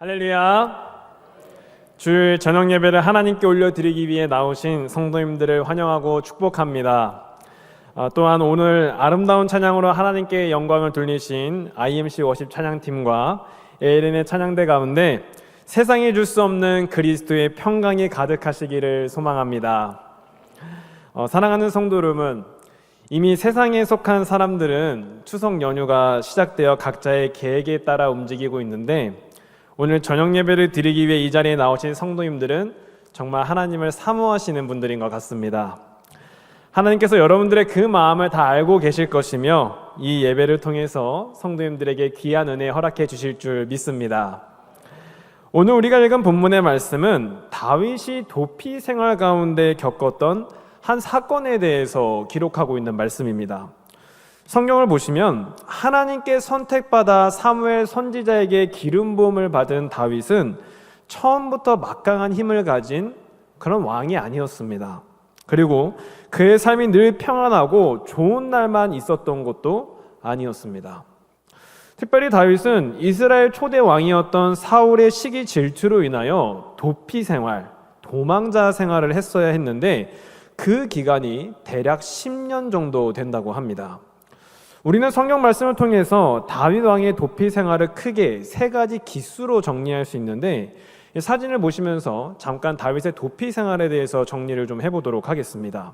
할렐루야. 주일 저녁 예배를 하나님께 올려드리기 위해 나오신 성도님들을 환영하고 축복합니다. 아, 또한 오늘 아름다운 찬양으로 하나님께 영광을 돌리신 IMC 워십 찬양팀과 ALN의 찬양대 가운데 세상이 줄 수 없는 그리스도의 평강이 가득하시기를 소망합니다. 어, 사랑하는 성도 여러분, 이미 세상에 속한 사람들은 추석 연휴가 시작되어 각자의 계획에 따라 움직이고 있는데 오늘 저녁 예배를 드리기 위해 이 자리에 나오신 성도님들은 정말 하나님을 사모하시는 분들인 것 같습니다. 하나님께서 여러분들의 그 마음을 다 알고 계실 것이며 이 예배를 통해서 성도님들에게 귀한 은혜 허락해 주실 줄 믿습니다. 오늘 우리가 읽은 본문의 말씀은 다윗이 도피 생활 가운데 겪었던 한 사건에 대해서 기록하고 있는 말씀입니다. 성경을 보시면 하나님께 선택받아 사무엘 선지자에게 기름 부음을 받은 다윗은 처음부터 막강한 힘을 가진 그런 왕이 아니었습니다. 그리고 그의 삶이 늘 평안하고 좋은 날만 있었던 것도 아니었습니다. 특별히 다윗은 이스라엘 초대 왕이었던 사울의 시기 질투로 인하여 도피 생활, 도망자 생활을 했어야 했는데 그 기간이 대략 10년 정도 된다고 합니다. 우리는 성경 말씀을 통해서 다윗 왕의 도피 생활을 크게 세 가지 기수로 정리할 수 있는데 이 사진을 보시면서 잠깐 다윗의 도피 생활에 대해서 정리를 좀 해보도록 하겠습니다.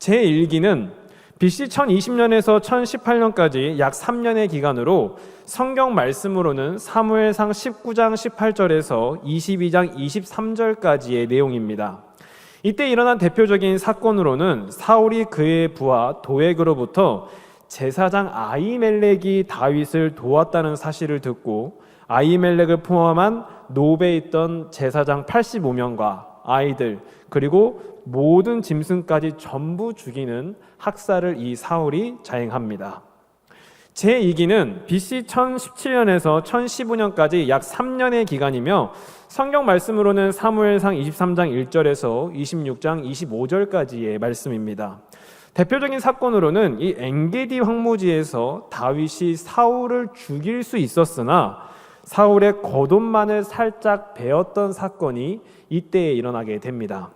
제 1기는 BC 1020년에서 1018년까지 약 3년의 기간으로 성경 말씀으로는 사무엘상 19장 18절에서 22장 23절까지의 내용입니다. 이때 일어난 대표적인 사건으로는 사울이 그의 부하 도액으로부터 제사장 아이멜렉이 다윗을 도왔다는 사실을 듣고 아이멜렉을 포함한 노베에 있던 제사장 85명과 아이들 그리고 모든 짐승까지 전부 죽이는 학살을 이 사울이 자행합니다. 제2기는 BC 1017년에서 1015년까지 약 3년의 기간이며 성경 말씀으로는 사무엘상 23장 1절에서 26장 25절까지의 말씀입니다. 대표적인 사건으로는 이 엥게디 황무지에서 다윗이 사울을 죽일 수 있었으나 사울의 겉옷만을 살짝 베었던 사건이 이때에 일어나게 됩니다.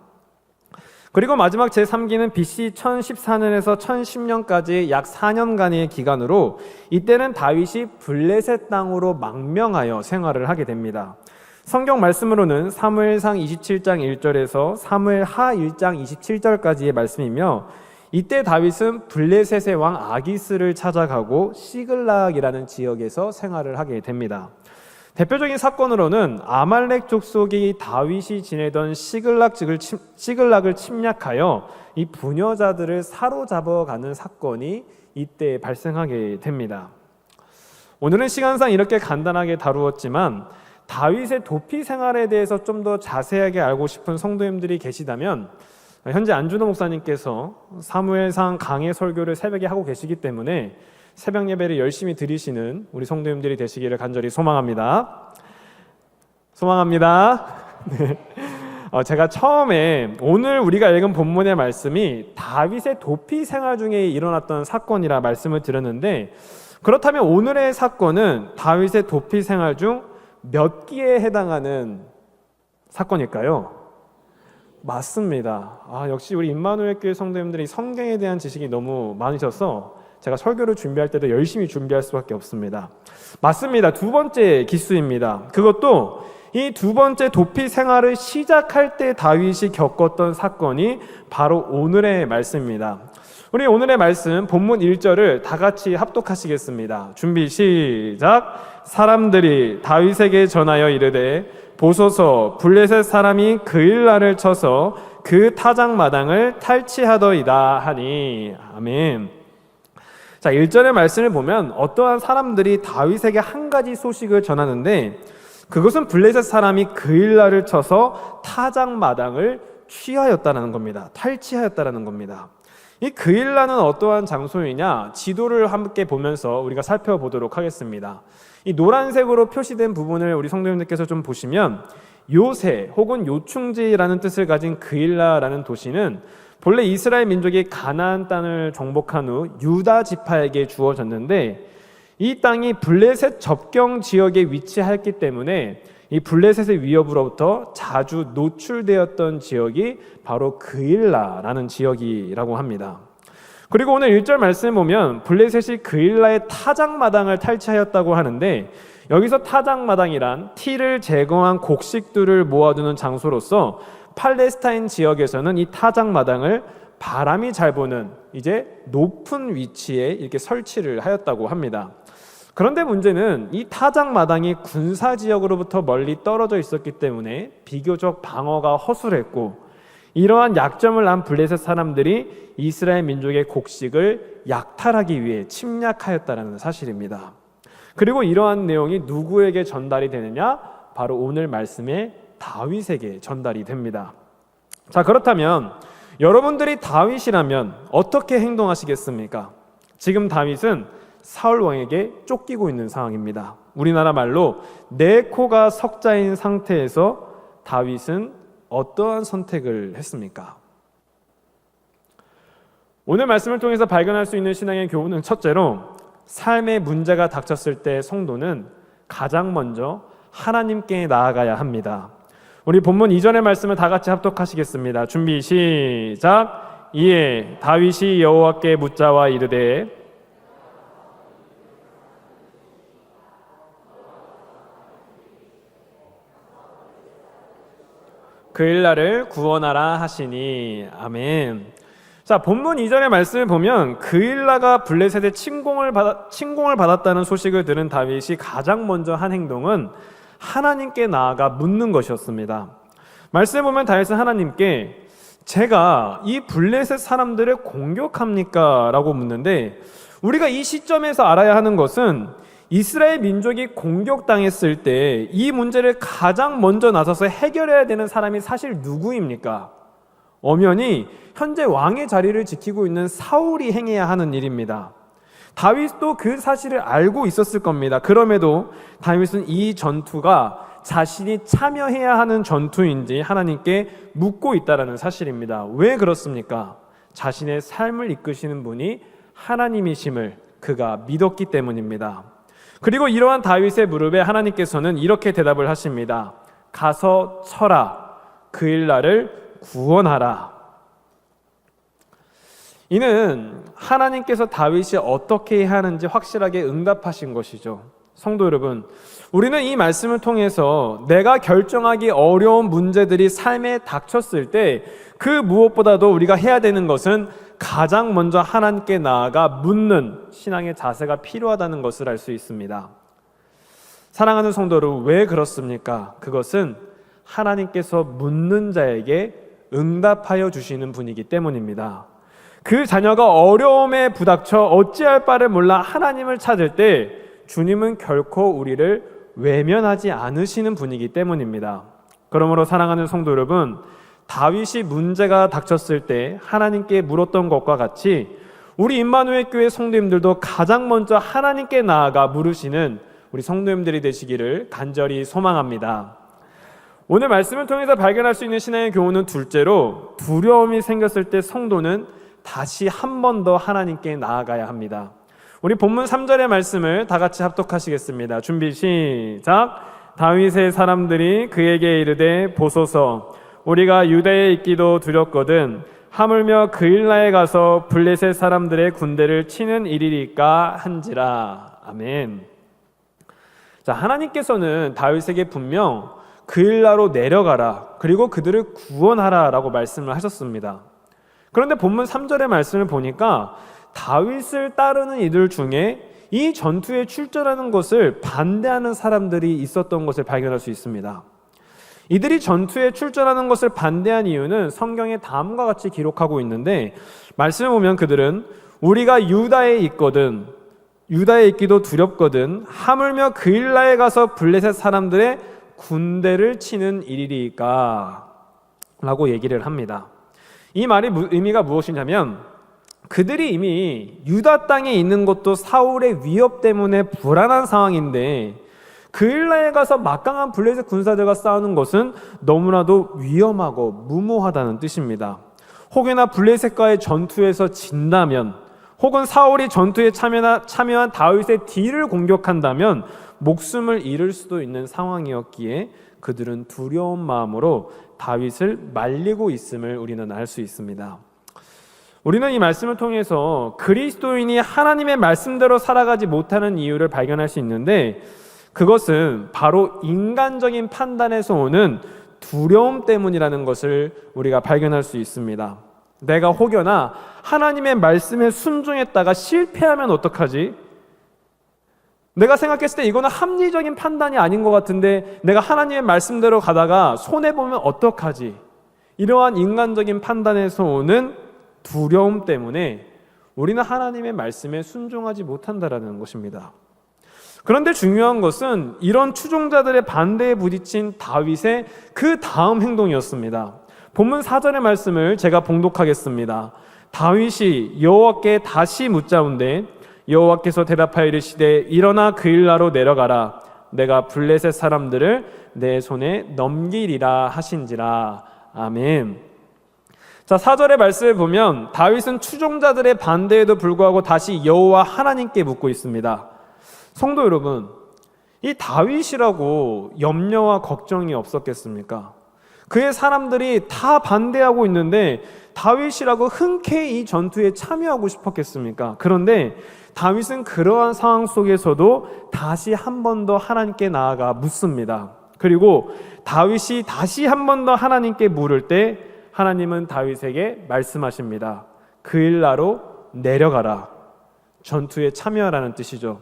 그리고 마지막 제3기는 BC 1014년에서 1010년까지 약 4년간의 기간으로 이때는 다윗이 블레셋 땅으로 망명하여 생활을 하게 됩니다. 성경 말씀으로는 사무엘상 27장 1절에서 사무엘 하 1장 27절까지의 말씀이며 이때 다윗은 블레셋의 왕 아기스를 찾아가고 시글락이라는 지역에서 생활을 하게 됩니다. 대표적인 사건으로는 아말렉 족속이 다윗이 지내던 시글락 을 시글락을 침략하여 이 부녀자들을 사로잡아가는 사건이 이때 발생하게 됩니다. 오늘은 시간상 이렇게 간단하게 다루었지만 다윗의 도피 생활에 대해서 좀 더 자세하게 알고 싶은 성도님들이 계시다면 현재 안준호 목사님께서 사무엘상 강의 설교를 새벽에 하고 계시기 때문에 새벽 예배를 열심히 드리시는 우리 성도님들이 되시기를 간절히 소망합니다. 소망합니다. 네. 어, 제가 처음에 오늘 우리가 읽은 본문의 말씀이 다윗의 도피 생활 중에 일어났던 사건이라 말씀을 드렸는데 그렇다면 오늘의 사건은 다윗의 도피 생활 중 몇 기에 해당하는 사건일까요? 맞습니다. 아, 역시 우리 임마누엘 교회 성도님들이 성경에 대한 지식이 너무 많으셔서 제가 설교를 준비할 때도 열심히 준비할 수밖에 없습니다. 맞습니다. 두 번째 기수입니다. 그것도 이 두 번째 도피 생활을 시작할 때 다윗이 겪었던 사건이 바로 오늘의 말씀입니다. 우리 오늘의 말씀 본문 1절을 다 같이 합독하시겠습니다. 준비 시작. 사람들이 다윗에게 전하여 이르되 보소서 블레셋 사람이 그일라를 쳐서 그 타작 마당을 탈취하더이다 하니 아멘. 자, 1절의 말씀을 보면 어떠한 사람들이 다윗에게 한 가지 소식을 전하는데 그것은 블레셋 사람이 그일라를 쳐서 타작 마당을 취하였다는 겁니다. 탈취하였다는 겁니다. 이 그일라는 어떠한 장소이냐? 지도를 함께 보면서 우리가 살펴보도록 하겠습니다. 이 노란색으로 표시된 부분을 우리 성도님들께서 좀 보시면 요새 혹은 요충지라는 뜻을 가진 그일라라는 도시는 본래 이스라엘 민족이 가나안 땅을 정복한 후 유다 지파에게 주어졌는데 이 땅이 블레셋 접경 지역에 위치했기 때문에 이 블레셋의 위협으로부터 자주 노출되었던 지역이 바로 그일라라는 지역이라고 합니다. 그리고 오늘 1절 말씀을 보면 블레셋이 그일라의 타작마당을 탈취하였다고 하는데 여기서 타작마당이란 티를 제거한 곡식들을 모아두는 장소로서 팔레스타인 지역에서는 이 타작마당을 바람이 잘 부는 이제 높은 위치에 이렇게 설치를 하였다고 합니다. 그런데 문제는 이 타작 마당이 군사 지역으로부터 멀리 떨어져 있었기 때문에 비교적 방어가 허술했고 이러한 약점을 안 블레셋 사람들이 이스라엘 민족의 곡식을 약탈하기 위해 침략하였다는 사실입니다. 그리고 이러한 내용이 누구에게 전달이 되느냐? 바로 오늘 말씀의 다윗에게 전달이 됩니다. 자, 그렇다면 여러분들이 다윗이라면 어떻게 행동하시겠습니까? 지금 다윗은 사울 왕에게 쫓기고 있는 상황입니다. 우리나라 말로 내 코가 석자인 상태에서 다윗은 어떠한 선택을 했습니까? 오늘 말씀을 통해서 발견할 수 있는 신앙의 교훈은 첫째로 삶의 문제가 닥쳤을 때 성도는 가장 먼저 하나님께 나아가야 합니다. 우리 본문 이전의 말씀을 다 같이 합독하시겠습니다. 준비 시작. 이에 다윗이 여호와께 묻자와 이르되 그 일날을 구원하라 하시니 아멘. 자 본문 이전의 말씀을 보면 그일라가 블레셋의 침공을 받 침공을 받았다는 소식을 들은 다윗이 가장 먼저 한 행동은 하나님께 나아가 묻는 것이었습니다. 말씀을 보면 다윗은 하나님께 제가 이 블레셋 사람들을 공격합니까? 라고 묻는데 우리가 이 시점에서 알아야 하는 것은 이스라엘 민족이 공격당했을 때 이 문제를 가장 먼저 나서서 해결해야 되는 사람이 사실 누구입니까? 엄연히 현재 왕의 자리를 지키고 있는 사울이 행해야 하는 일입니다. 다윗도 그 사실을 알고 있었을 겁니다. 그럼에도 다윗은 이 전투가 자신이 참여해야 하는 전투인지 하나님께 묻고 있다라는 사실입니다. 왜 그렇습니까? 자신의 삶을 이끄시는 분이 하나님이심을 그가 믿었기 때문입니다. 그리고 이러한 다윗의 무릎에 하나님께서는 이렇게 대답을 하십니다. 가서 쳐라. 그일 나를 구원하라. 이는 하나님께서 다윗이 어떻게 하는지 확실하게 응답하신 것이죠. 성도 여러분, 우리는 이 말씀을 통해서 내가 결정하기 어려운 문제들이 삶에 닥쳤을 때 그 무엇보다도 우리가 해야 되는 것은 가장 먼저 하나님께 나아가 묻는 신앙의 자세가 필요하다는 것을 알 수 있습니다. 사랑하는 성도를 왜 그렇습니까? 그것은 하나님께서 묻는 자에게 응답하여 주시는 분이기 때문입니다. 그 자녀가 어려움에 부닥쳐 어찌할 바를 몰라 하나님을 찾을 때 주님은 결코 우리를 외면하지 않으시는 분이기 때문입니다. 그러므로 사랑하는 성도 여러분, 다윗이 문제가 닥쳤을 때 하나님께 물었던 것과 같이 우리 임마누엘 교회 성도님들도 가장 먼저 하나님께 나아가 물으시는 우리 성도님들이 되시기를 간절히 소망합니다. 오늘 말씀을 통해서 발견할 수 있는 신앙의 교훈은 둘째로 두려움이 생겼을 때 성도는 다시 한 번 더 하나님께 나아가야 합니다. 우리 본문 3절의 말씀을 다 같이 합독하시겠습니다. 준비 시작. 다윗의 사람들이 그에게 이르되 보소서 우리가 유대에 있기도 두렵거든 하물며 그일라에 가서 블레셋 사람들의 군대를 치는 일이리까 한지라 아멘. 자 하나님께서는 다윗에게 분명 그일라로 내려가라 그리고 그들을 구원하라라고 말씀을 하셨습니다. 그런데 본문 3절의 말씀을 보니까 다윗을 따르는 이들 중에 이 전투에 출전하는 것을 반대하는 사람들이 있었던 것을 발견할 수 있습니다. 이들이 전투에 출전하는 것을 반대한 이유는 성경에 다음과 같이 기록하고 있는데 말씀을 보면 그들은 우리가 유다에 있거든 유다에 있기도 두렵거든 하물며 그일라에 가서 블레셋 사람들의 군대를 치는 일이리까 라고 얘기를 합니다. 이 말이 의미가 무엇이냐면 그들이 이미 유다 땅에 있는 것도 사울의 위협 때문에 불안한 상황인데 그일라에 가서 막강한 블레셋 군사들과 싸우는 것은 너무나도 위험하고 무모하다는 뜻입니다. 혹여나 블레셋과의 전투에서 진다면 혹은 사울이 전투에 참여한 다윗의 뒤를 공격한다면 목숨을 잃을 수도 있는 상황이었기에 그들은 두려운 마음으로 다윗을 말리고 있음을 우리는 알 수 있습니다. 우리는 이 말씀을 통해서 그리스도인이 하나님의 말씀대로 살아가지 못하는 이유를 발견할 수 있는데 그것은 바로 인간적인 판단에서 오는 두려움 때문이라는 것을 우리가 발견할 수 있습니다. 내가 혹여나 하나님의 말씀에 순종했다가 실패하면 어떡하지? 내가 생각했을 때 이거는 합리적인 판단이 아닌 것 같은데 내가 하나님의 말씀대로 가다가 손해보면 어떡하지? 이러한 인간적인 판단에서 오는 두려움 때문에 우리는 하나님의 말씀에 순종하지 못한다라는 것입니다. 그런데 중요한 것은 이런 추종자들의 반대에 부딪힌 다윗의 그 다음 행동이었습니다. 본문 4절의 말씀을 제가 봉독하겠습니다. 다윗이 여호와께 다시 묻자운데 여호와께서 대답하여 이르시되 일어나 그일라로 내려가라 내가 블레셋 사람들을 내 손에 넘기리라 하신지라 아멘. 자, 4절의 말씀을 보면 다윗은 추종자들의 반대에도 불구하고 다시 여호와 하나님께 묻고 있습니다. 성도 여러분, 이 다윗이라고 염려와 걱정이 없었겠습니까? 그의 사람들이 다 반대하고 있는데 다윗이라고 흔쾌히 이 전투에 참여하고 싶었겠습니까? 그런데 다윗은 그러한 상황 속에서도 다시 한 번 더 하나님께 나아가 묻습니다. 그리고 다윗이 다시 한 번 더 하나님께 물을 때 하나님은 다윗에게 말씀하십니다. 그 일나로 내려가라. 전투에 참여하라는 뜻이죠.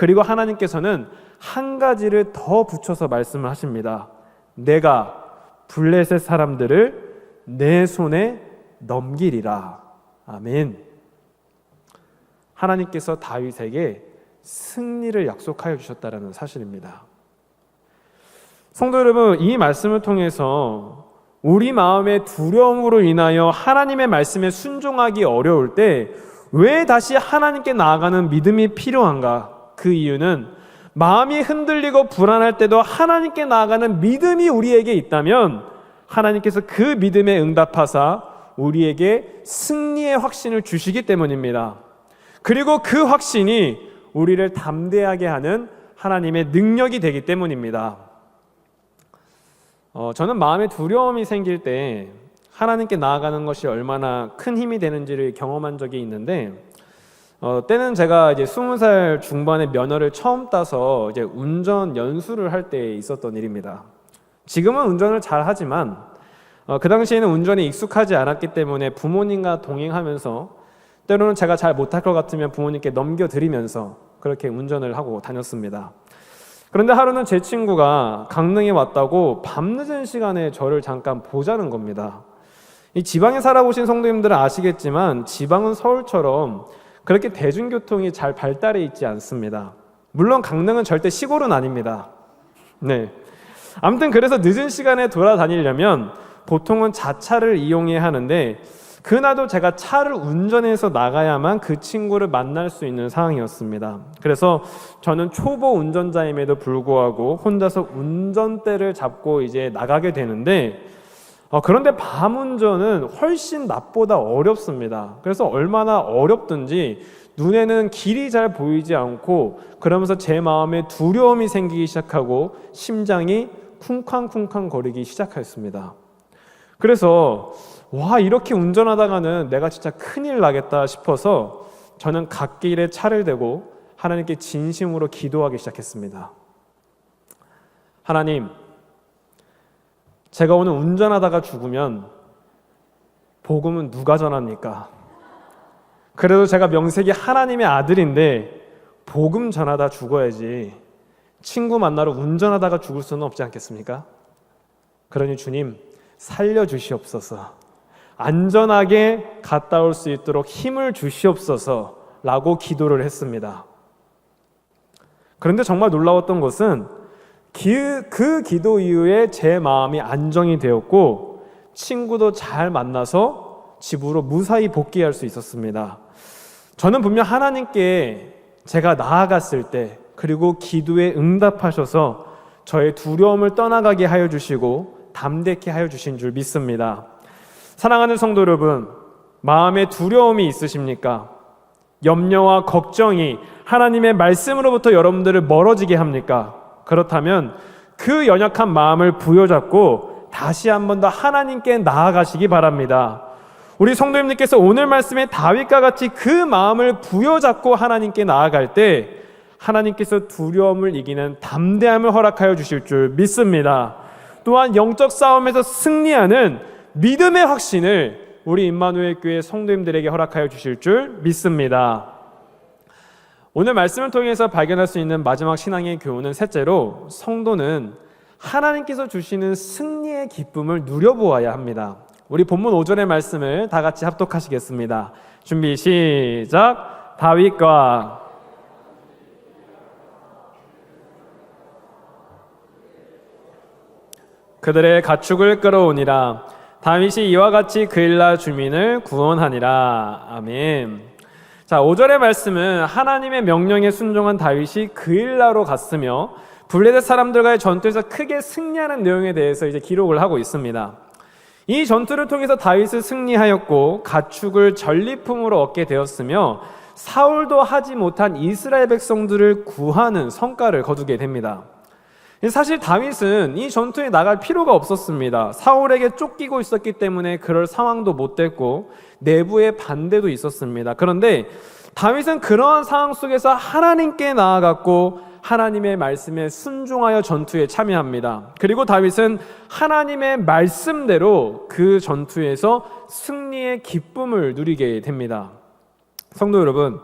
그리고 하나님께서는 한 가지를 더 붙여서 말씀을 하십니다. 내가 블레셋 사람들을 내 손에 넘기리라. 아멘. 하나님께서 다윗에게 승리를 약속하여 주셨다라는 사실입니다. 성도 여러분, 이 말씀을 통해서 우리 마음의 두려움으로 인하여 하나님의 말씀에 순종하기 어려울 때 왜 다시 하나님께 나아가는 믿음이 필요한가? 그 이유는 마음이 흔들리고 불안할 때도 하나님께 나아가는 믿음이 우리에게 있다면 하나님께서 그 믿음에 응답하사 우리에게 승리의 확신을 주시기 때문입니다. 그리고 그 확신이 우리를 담대하게 하는 하나님의 능력이 되기 때문입니다. 어, 저는 마음에 두려움이 생길 때 하나님께 나아가는 것이 얼마나 큰 힘이 되는지를 경험한 적이 있는데 어, 때는 제가 이제 스무 살 중반에 면허를 처음 따서 이제 운전 연수를 할 때 있었던 일입니다. 지금은 운전을 잘 하지만 어, 그 당시에는 운전이 익숙하지 않았기 때문에 부모님과 동행하면서 때로는 제가 잘 못할 것 같으면 부모님께 넘겨드리면서 그렇게 운전을 하고 다녔습니다. 그런데 하루는 제 친구가 강릉에 왔다고 밤늦은 시간에 저를 잠깐 보자는 겁니다. 이 지방에 살아보신 성도님들은 아시겠지만 지방은 서울처럼 그렇게 대중교통이 잘 발달해 있지 않습니다. 물론 강릉은 절대 시골은 아닙니다. 네. 아무튼 그래서 늦은 시간에 돌아다니려면 보통은 자차를 이용해야 하는데 그나도 제가 차를 운전해서 나가야만 그 친구를 만날 수 있는 상황이었습니다. 그래서 저는 초보 운전자임에도 불구하고 혼자서 운전대를 잡고 이제 나가게 되는데 어, 그런데 밤 운전은 훨씬 낮보다 어렵습니다. 그래서 얼마나 어렵든지 눈에는 길이 잘 보이지 않고 그러면서 제 마음에 두려움이 생기기 시작하고 심장이 쿵쾅쿵쾅 거리기 시작했습니다. 그래서 와 이렇게 운전하다가는 내가 진짜 큰일 나겠다 싶어서 저는 갓길에 차를 대고 하나님께 진심으로 기도하기 시작했습니다. 하나님, 제가 오늘 운전하다가 죽으면 복음은 누가 전합니까? 그래도 제가 명색이 하나님의 아들인데 복음 전하다 죽어야지 친구 만나러 운전하다가 죽을 수는 없지 않겠습니까? 그러니 주님 살려 주시옵소서. 안전하게 갔다 올 수 있도록 힘을 주시옵소서 라고 기도를 했습니다. 그런데 정말 놀라웠던 것은 그, 그 기도 이후에 제 마음이 안정이 되었고 친구도 잘 만나서 집으로 무사히 복귀할 수 있었습니다. 저는 분명 하나님께 제가 나아갔을 때 그리고 기도에 응답하셔서 저의 두려움을 떠나가게 하여 주시고 담대케 하여 주신 줄 믿습니다. 사랑하는 성도 여러분, 마음에 두려움이 있으십니까? 염려와 걱정이 하나님의 말씀으로부터 여러분들을 멀어지게 합니까? 그렇다면 그 연약한 마음을 부여잡고 다시 한 번 더 하나님께 나아가시기 바랍니다. 우리 성도님들께서 오늘 말씀에 다윗과 같이 그 마음을 부여잡고 하나님께 나아갈 때 하나님께서 두려움을 이기는 담대함을 허락하여 주실 줄 믿습니다. 또한 영적 싸움에서 승리하는 믿음의 확신을 우리 임마누엘 교회 성도님들에게 허락하여 주실 줄 믿습니다. 오늘 말씀을 통해서 발견할 수 있는 마지막 신앙의 교훈은 셋째로 성도는 하나님께서 주시는 승리의 기쁨을 누려보아야 합니다. 우리 본문 5절의 말씀을 다 같이 합독하시겠습니다. 준비 시작. 다윗과 그들의 가축을 끌어오니라. 다윗이 이와 같이 그일라 주민을 구원하니라. 아멘. 자, 5절의 말씀은 하나님의 명령에 순종한 다윗이 그일라로 갔으며 블레셋 사람들과의 전투에서 크게 승리하는 내용에 대해서 이제 기록을 하고 있습니다. 이 전투를 통해서 다윗은 승리하였고 가축을 전리품으로 얻게 되었으며 사울도 하지 못한 이스라엘 백성들을 구하는 성과를 거두게 됩니다. 사실 다윗은 이 전투에 나갈 필요가 없었습니다. 사울에게 쫓기고 있었기 때문에 그럴 상황도 못 됐고 내부의 반대도 있었습니다. 그런데 다윗은 그러한 상황 속에서 하나님께 나아갔고 하나님의 말씀에 순종하여 전투에 참여합니다. 그리고 다윗은 하나님의 말씀대로 그 전투에서 승리의 기쁨을 누리게 됩니다. 성도 여러분,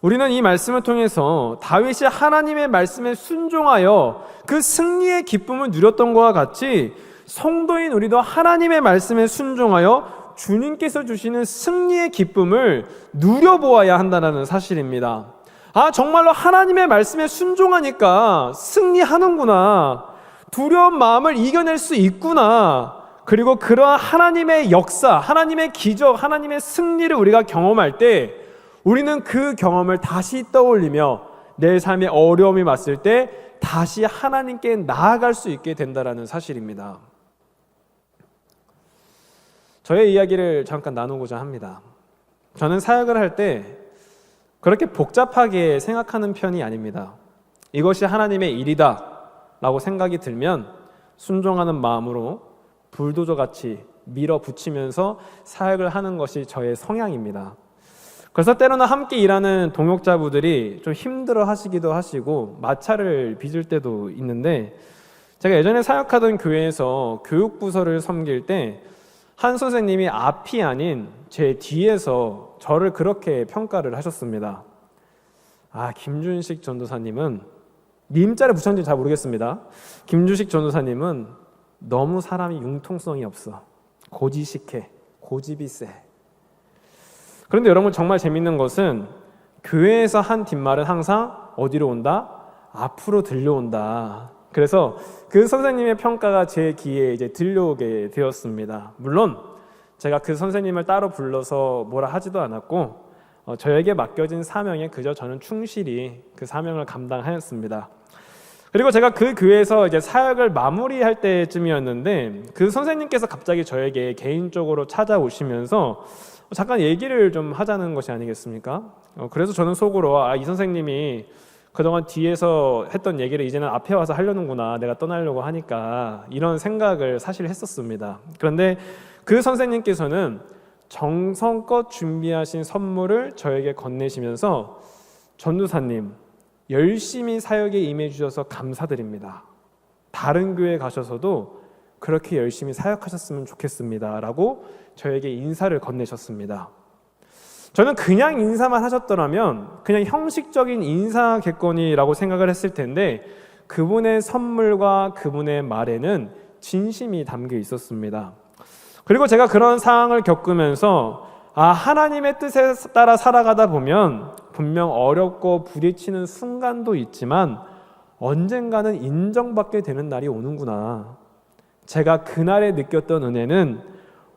우리는 이 말씀을 통해서 다윗이 하나님의 말씀에 순종하여 그 승리의 기쁨을 누렸던 것과 같이 성도인 우리도 하나님의 말씀에 순종하여 주님께서 주시는 승리의 기쁨을 누려보아야 한다는 사실입니다. 아, 정말로 하나님의 말씀에 순종하니까 승리하는구나. 두려운 마음을 이겨낼 수 있구나. 그리고 그러한 하나님의 역사, 하나님의 기적, 하나님의 승리를 우리가 경험할 때 우리는 그 경험을 다시 떠올리며 내 삶에 어려움이 왔을 때 다시 하나님께 나아갈 수 있게 된다라는 사실입니다. 저의 이야기를 잠깐 나누고자 합니다. 저는 사역을 할 때 그렇게 복잡하게 생각하는 편이 아닙니다. 이것이 하나님의 일이다 라고 생각이 들면 순종하는 마음으로 불도저 같이 밀어붙이면서 사역을 하는 것이 저의 성향입니다. 그래서 때로는 함께 일하는 동역자분들이 좀 힘들어 하시기도 하시고 마찰을 빚을 때도 있는데 제가 예전에 사역하던 교회에서 교육부서를 섬길 때 한 선생님이 앞이 아닌 제 뒤에서 저를 그렇게 평가를 하셨습니다. 아, 김준식 전도사님은 님자를 붙였는지 잘 모르겠습니다. 김준식 전도사님은 너무 사람이 융통성이 없어. 고지식해. 고집이 세. 그런데 여러분 정말 재밌는 것은 교회에서 한 뒷말은 항상 어디로 온다? 앞으로 들려온다. 그래서 그 선생님의 평가가 제 귀에 이제 들려오게 되었습니다. 물론 제가 그 선생님을 따로 불러서 뭐라 하지도 않았고 어, 저에게 맡겨진 사명에 그저 저는 충실히 그 사명을 감당하였습니다. 그리고 제가 그 교회에서 이제 사역을 마무리할 때쯤이었는데 그 선생님께서 갑자기 저에게 개인적으로 찾아오시면서 잠깐 얘기를 좀 하자는 것이 아니겠습니까? 어, 그래서 저는 속으로 아, 이 선생님이 그동안 뒤에서 했던 얘기를 이제는 앞에 와서 하려는구나 내가 떠나려고 하니까 이런 생각을 사실 했었습니다. 그런데 그 선생님께서는 정성껏 준비하신 선물을 저에게 건네시면서 전도사님 열심히 사역에 임해 주셔서 감사드립니다. 다른 교회 가셔서도 그렇게 열심히 사역하셨으면 좋겠습니다라고 저에게 인사를 건네셨습니다. 저는 그냥 인사만 하셨더라면 그냥 형식적인 인사겠거니라고 생각을 했을 텐데 그분의 선물과 그분의 말에는 진심이 담겨 있었습니다. 그리고 제가 그런 상황을 겪으면서 아, 하나님의 뜻에 따라 살아가다 보면 분명 어렵고 부딪히는 순간도 있지만 언젠가는 인정받게 되는 날이 오는구나. 제가 그날에 느꼈던 은혜는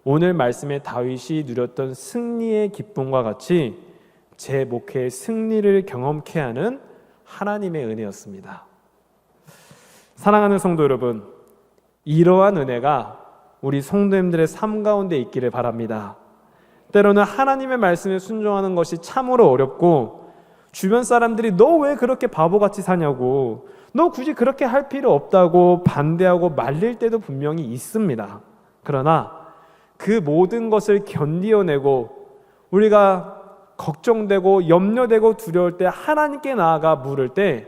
오늘 말씀에 다윗이 누렸던 승리의 기쁨과 같이 제 목회의 승리를 경험케 하는 하나님의 은혜였습니다. 사랑하는 성도 여러분, 이러한 은혜가 우리 성도님들의 삶 가운데 있기를 바랍니다. 때로는 하나님의 말씀에 순종하는 것이 참으로 어렵고 주변 사람들이 너 왜 그렇게 바보같이 사냐고 너 굳이 그렇게 할 필요 없다고 반대하고 말릴 때도 분명히 있습니다. 그러나 그 모든 것을 견디어내고 우리가 걱정되고 염려되고 두려울 때 하나님께 나아가 물을 때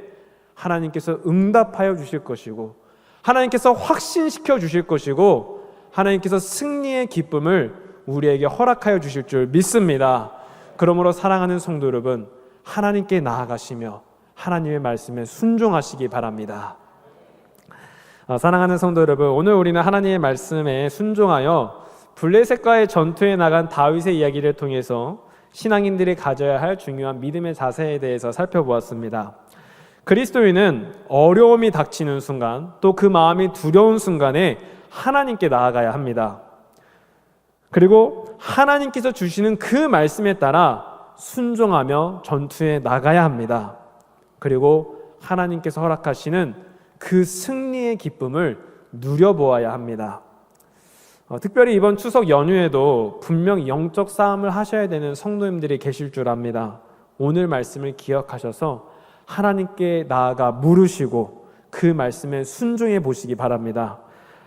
하나님께서 응답하여 주실 것이고 하나님께서 확신시켜 주실 것이고 하나님께서 승리의 기쁨을 우리에게 허락하여 주실 줄 믿습니다. 그러므로 사랑하는 성도 여러분, 하나님께 나아가시며 하나님의 말씀에 순종하시기 바랍니다. 아, 사랑하는 성도 여러분, 오늘 우리는 하나님의 말씀에 순종하여 블레셋과의 전투에 나간 다윗의 이야기를 통해서 신앙인들이 가져야 할 중요한 믿음의 자세에 대해서 살펴보았습니다. 그리스도인은 어려움이 닥치는 순간, 또 그 마음이 두려운 순간에 하나님께 나아가야 합니다. 그리고 하나님께서 주시는 그 말씀에 따라 순종하며 전투에 나가야 합니다. 그리고 하나님께서 허락하시는 그 승리의 기쁨을 누려보아야 합니다. 어, 특별히 이번 추석 연휴에도 분명 영적 싸움을 하셔야 되는 성도님들이 계실 줄 압니다. 오늘 말씀을 기억하셔서 하나님께 나아가 물으시고 그 말씀에 순종해 보시기 바랍니다.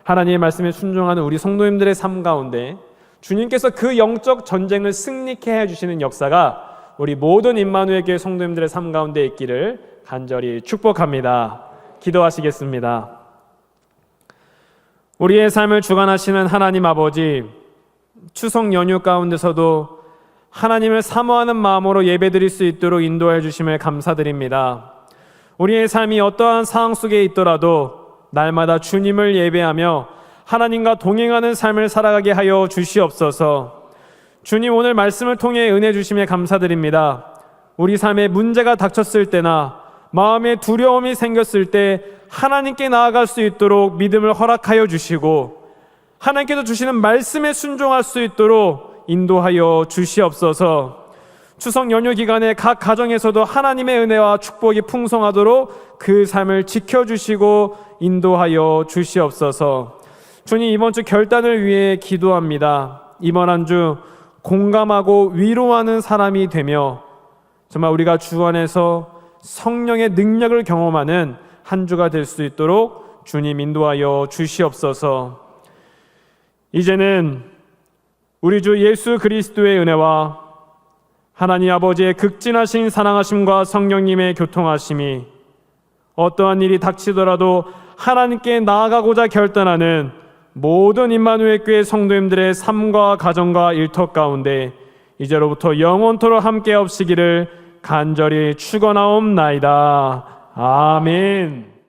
하나님의 말씀에 순종하는 우리 성도님들의 삶 가운데 주님께서 그 영적 전쟁을 승리케 해 주시는 역사가 우리 모든 임마누엘 교회 성도님들의 삶 가운데 있기를 간절히 축복합니다. 기도하시겠습니다. 우리의 삶을 주관하시는 하나님 아버지, 추석 연휴 가운데서도 하나님을 사모하는 마음으로 예배 드릴 수 있도록 인도해 주심을 감사드립니다. 우리의 삶이 어떠한 상황 속에 있더라도 날마다 주님을 예배하며 하나님과 동행하는 삶을 살아가게 하여 주시옵소서. 주님 오늘 말씀을 통해 은혜 주심에 감사드립니다. 우리 삶에 문제가 닥쳤을 때나 마음에 두려움이 생겼을 때 하나님께 나아갈 수 있도록 믿음을 허락하여 주시고 하나님께서 주시는 말씀에 순종할 수 있도록 인도하여 주시옵소서. 추석 연휴 기간에 각 가정에서도 하나님의 은혜와 축복이 풍성하도록 그 삶을 지켜주시고 인도하여 주시옵소서. 주님 이번 주 결단을 위해 기도합니다. 이번 한 주 공감하고 위로하는 사람이 되며 정말 우리가 주 안에서 성령의 능력을 경험하는 한 주가 될 수 있도록 주님 인도하여 주시옵소서. 이제는 우리 주 예수 그리스도의 은혜와 하나님 아버지의 극진하신 사랑하심과 성령님의 교통하심이 어떠한 일이 닥치더라도 하나님께 나아가고자 결단하는 모든 임마누엘 교회 성도님들의 삶과 가정과 일터 가운데 이제로부터 영원토록 함께 없시기를 간절히 축원하옵나이다. 아멘.